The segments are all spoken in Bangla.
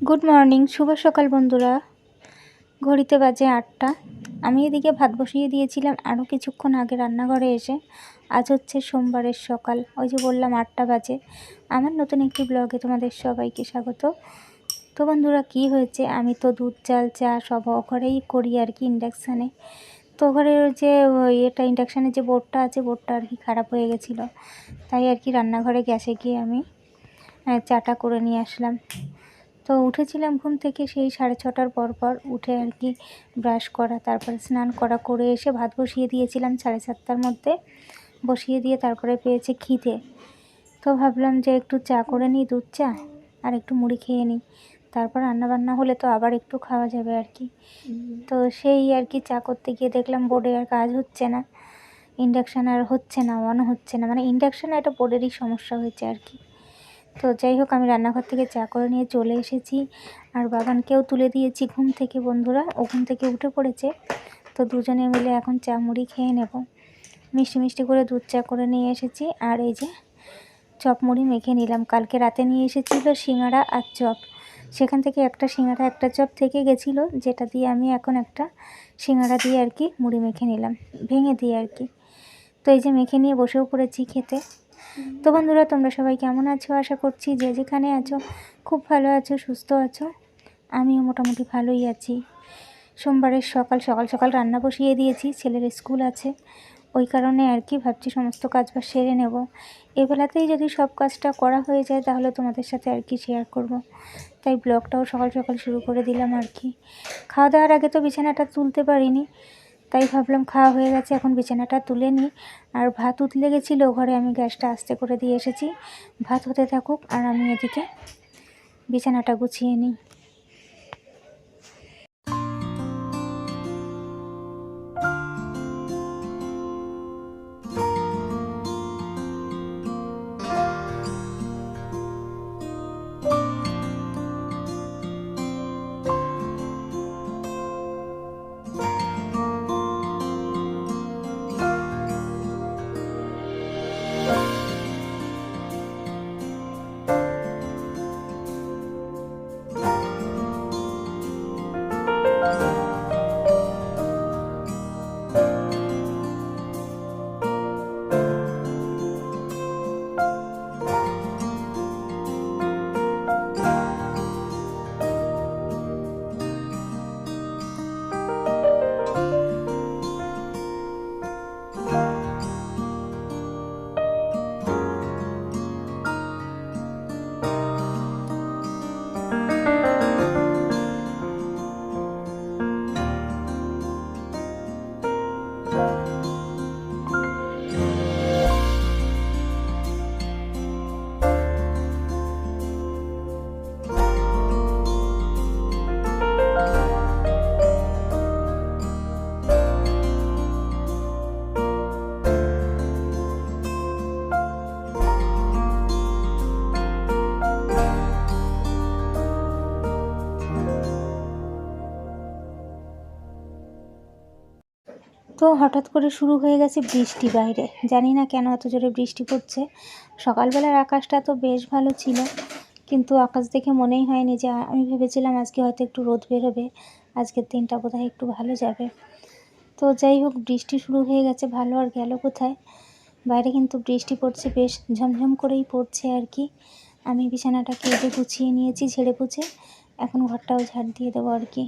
গুড মর্নিং শুভ সকাল বন্ধুরা। ঘড়িতে বাজে আটটা। আমি এদিকে ভাত বসিয়ে দিয়েছিলাম আরও কিছুক্ষণ আগে রান্নাঘরে এসে। আজ হচ্ছে সোমবারের সকাল ওই যে বললাম আটটা বাজে। আমার নতুন একটি ব্লগে তোমাদের সবাইকে স্বাগত। তো বন্ধুরা কি হয়েছে? আমি তো দুধ চাল চা সব ঘরেই করি আর কি ইন্ডাকশানে। তো ঘরের যে ওই এটা ইন্ডাকশানের যে বোর্ডটা আছে বোর্ডটা আর কি খারাপ হয়ে গেছিল। তাই আর কি রান্নাঘরে গ্যাসে গিয়ে আমি আহ, চাটা করে নিয়ে আসলাম। তো উঠেছিলাম ঘুম থেকে সেই সাড়ে ছটার পর পর উঠে আর কি ব্রাশ করা, তারপরে স্নান করা, করে এসে ভাত বসিয়ে দিয়েছিলাম সাড়ে সাতটার মধ্যে। বসিয়ে দিয়ে তারপরে পেয়েছে খিদে। তো ভাবলাম যে একটু চা করে নিই দুধ চা আর একটু মুড়ি খেয়ে নিই। তারপর রান্না বান্না হলে তো আবার একটু খাওয়া যাবে আর কি। তো সেই আর কি চা করতে গিয়ে দেখলাম বোর্ডে আর কাজ হচ্ছে না। ইন্ডাকশান আর হচ্ছে না অন হচ্ছে না। মানে ইন্ডাকশান একটা বোর্ডেরই সমস্যা হয়েছে আর কি। তো যাই হোক, আমি রান্নাঘর থেকে চা করে নিয়ে চলে এসেছি। আর বাগানকেও তুলে দিয়েছি ঘুম থেকে, বন্ধুরা। ও ঘুম থেকে উঠে পড়েছে। তো দুজনে মিলে এখন চা মুড়ি খেয়ে নেব। মিষ্টি মিষ্টি করে দুধ চা করে নিয়ে এসেছি। আর এই যে চপ মুড়ি মেখে নিলাম। কালকে রাতে নিয়ে এসেছিল সিঙ্গাড়া আর চপ। সেখান থেকে একটা সিঙ্গাড়া একটা চপ থেকে গেছিল, যেটা দিয়ে আমি এখন একটা সিঙ্গাড়া দিয়ে আর কি মুড়ি মেখে নিলাম। ভেঙে দিয়ে আর কি। তো এই যে মেখে নিয়ে বসেও পড়েছি খেতে। তো বন্ধুরা, তোমরা সবাই কেমন আছো? আশা করছি যে যেখানে আছো, খুব ভালো আছো, সুস্থ আছো। আমিও মোটামুটি ভালোই আছি। সোমবারের সকাল সকাল সকাল রান্না বসিয়ে দিয়েছি, ছেলের স্কুল আছে। ওই কারণে আর কি ভাবছি সমস্ত কাজ বা সেরে নেব। এবেলাতেই যদি সব কাজটা করা হয়ে যায়, তাহলে তোমাদের সাথে আর কি শেয়ার করব। তাই ব্লগটাও সকাল সকাল শুরু করে দিলাম আর কি। খাওয়া দাওয়ার আগে তো বিছানাটা তুলতে পারিনি। তাই ভাবলাম খাওয়া হয়ে গেছে, এখন বিছানাটা তুলে নিই। আর ভাত উতলে গেছিল, ঘরে আমি গ্যাসটা আস্তে করে দিয়ে এসেছি। ভাত হতে থাকুক, আর আমি এদিকে বিছানাটা গুছিয়ে নিই। হঠাৎ করে শুরু হয়ে গেছে বৃষ্টি বাইরে। জানি না কেন এত জোরে বৃষ্টি পড়ছে। সকালবেলার আকাশটা তো বেশ ভালো ছিল, কিন্তু আকাশ দেখে মনেই হয়নি যে আমি ভেবেছিলাম আজকে হয়তো একটু রোদ বেরোবে, আজকের দিনটা বোধহয় একটু ভালো যাবে। তো যাই হোক, বৃষ্টি শুরু হয়ে গেছে, ভালো আর গেল কোথায়? বাইরে কিন্তু বৃষ্টি পড়ছে, বেশ ঝমঝম করেই পড়ছে আর কি। আমি বিছানাটা কেটে গুছিয়ে নিয়েছি, ঝেড়ে পুছে, এখন ঘরটাও ঝাড় দিয়ে দেবো আর কি।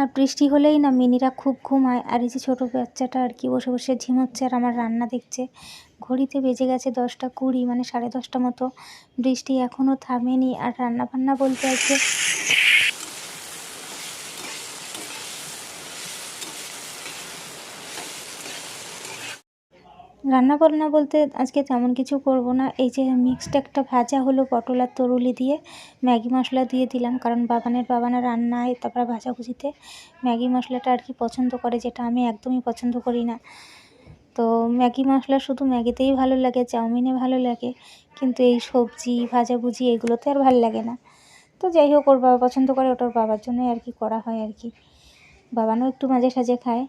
আর বৃষ্টি হলেই না মিনিরা খুব ঘুমায়। আর এই যে ছোটো বাচ্চাটা আর কি বসে বসে ঝিমোচ্ছে আর আমার রান্না দেখছে। ঘড়িতে বেজে গেছে দশটা কুড়ি মানে সাড়ে দশটা মতো। বৃষ্টি এখনও থামেনি। আর রান্না বান্না বলতে আজকে রান্না বান্না বলতে আজকে তেমন কিছু করব না। এই যে মিক্সড একটা ভাজা হলো পটল আর তরুলি দিয়ে, ম্যাগি মশলা দিয়ে দিলাম। কারণ বাবানের বাবানা রান্নায়, তারপরে ভাজাভুজিতে ম্যাগি মশলাটা আর কি পছন্দ করে, যেটা আমি একদমই পছন্দ করি না। তো ম্যাগি মশলা শুধু ম্যাগিতেই ভালো লাগে, চাউমিনে ভালো লাগে, কিন্তু এই সবজি, ভাজাভুজি এগুলোতে আর ভালো লাগে না। তো যাই হোক, ওর বাবা পছন্দ করে ওটার বাবার জন্যই আর কি করা হয় আর কি। বাবানও একটু মাঝে সাঝে খায়।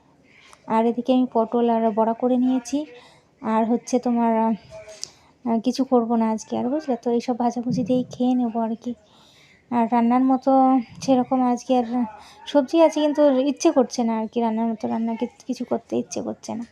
আর এদিকে আমি পটল আর বড়া করে নিয়েছি। আর হচ্ছে তোমার কিছু করব না আজকে, আর বুঝলে তো? এইসব ভাজাভুজি দিয়েই খেয়ে নেব আর কি। আর রান্নার মতো সেরকম আজকে আর সবজি আছে, কিন্তু ইচ্ছে করছে না আর কি রান্নার মতো রান্না, কিছু করতে ইচ্ছে করছে না।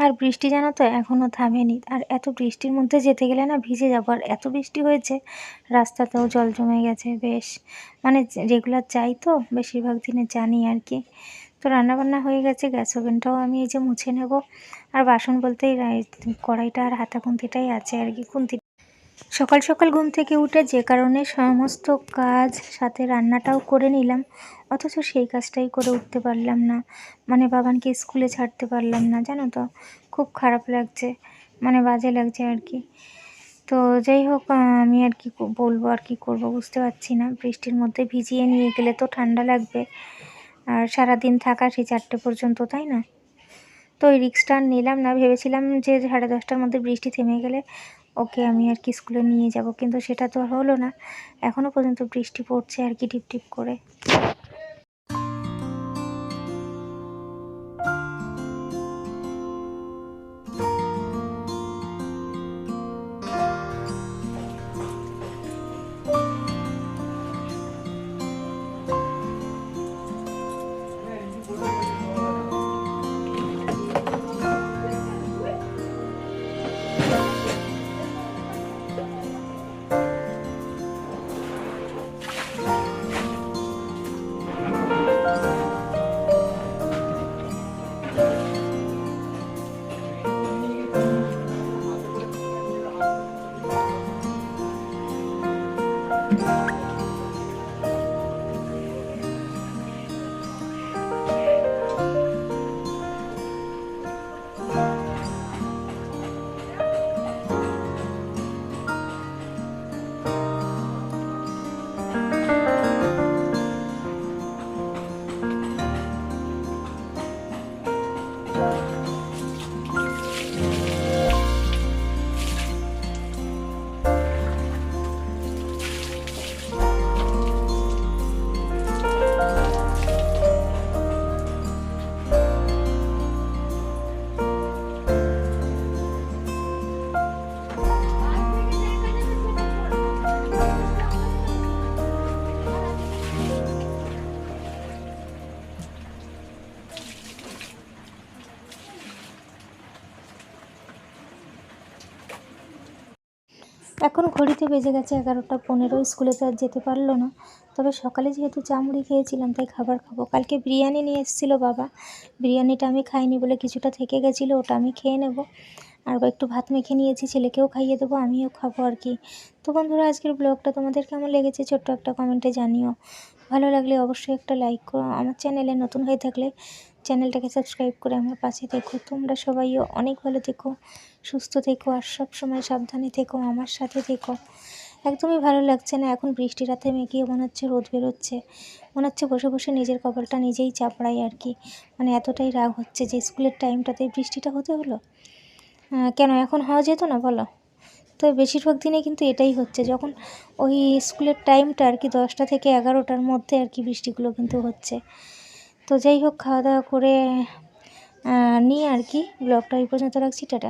আর বৃষ্টি জানো তো এখনও থামেনি। আর এত বৃষ্টির মধ্যে যেতে গেলে না ভিজে যাব। আর এত বৃষ্টি হয়েছে, রাস্তাতেও জল জমে গেছে, বেশ। মানে রেগুলার যাই তো, বেশিরভাগ দিনে জানি আর কি। তো রান্নাবান্না হয়ে গেছে, গ্যাস ওভেনটাও আমি এই যে মুছে নেব। আর বাসন বলতেই কড়াইটা আর হাতা খুন্তিটাই আছে আর কি, খুন্তি সকাল সকাল ঘুম থেকে উঠে যে কারণে সমস্ত কাজ সাথে রান্নাটাও করে নিলাম। অথচ সেই কাজটাই করে উঠতে পারলাম না। মানে বাবানকে স্কুলে ছাড়তে পারলাম না, জানো তো? খুব খারাপ লাগছে। মানে বাজে লাগছে আর কি। তো যাই হোক, আমি আর কি বলব আর কি করব বুঝতে পারছি না। বৃষ্টির মধ্যে ভিজিয়ে নিয়ে গেলে তো ঠান্ডা লাগবে। আর সারাদিন থাকা সেই চারটে পর্যন্ত, তাই না? তো ওই রিক্সটা নিলাম না। ভেবেছিলাম যে সাড়ে দশটার মধ্যে বৃষ্টি থেমে গেলে ওকে আমি আর কি স্কুলে নিয়ে যাব, কিন্তু সেটা তো হলো না। এখনও পর্যন্ত বৃষ্টি পড়ছে আর কি টিপ টিপ করে। এখন ঘড়িতে বেজে গেছে এগারোটা পনেরো, স্কুলে তো আর যেতে পারল না। তবে সকালে যেহেতু চা মুড়ি খেয়েছিলাম, তাই খাবার খাব। কালকে বিরিয়ানি নিয়ে এসেছিল বাবা। বিরিয়ানিটা আমি খাইনি বলে কিছুটা থেকে গেছিল, ওটা আমি খেয়ে নেব। আর একটু ভাত মেখে নিয়েছি, ছেলেকেও খাইয়ে দেবো, আমিও খাব আর কি। তো বন্ধুরা, আজকের ব্লগটা তোমাদের কেমন লেগেছে ছোট্ট একটা কমেন্টে জানিও। ভালো লাগলে অবশ্যই একটা লাইক করো। আমার চ্যানেলে নতুন হয়ে থাকলে চ্যানেলটাকে সাবস্ক্রাইব করে আমার পাশে থেকো। তোমরা সবাইও অনেক ভালো থেকো, সুস্থ থেকো আর সব সময় সাবধানে থেকো আমার সাথে থেকো। একদমই ভালো লাগছে না এখন বৃষ্টি রাতে মেঘিয়ে মনে হচ্ছে রোদ বেরোচ্ছে। মনে হচ্ছে বসে বসে নিজের কপালটা নিজেই চাপড়াই আর কি। মানে এতটাই রাগ হচ্ছে যে স্কুলের টাইমটাতে বৃষ্টিটা হতে হলো। কেন এখন হওয়া যেত না বলো? তো বেশিরভাগ দিনে কিন্তু এটাই হচ্ছে। যখন ওই স্কুলের টাইমটা আর কি দশটা থেকে এগারোটার মধ্যে আর কি বৃষ্টিগুলো কিন্তু হচ্ছে। তো যাই হোক খাওয়া দাওয়া করে নিয়ে আর কি ব্লগটা এই পর্যন্ত রাখছি টাটা।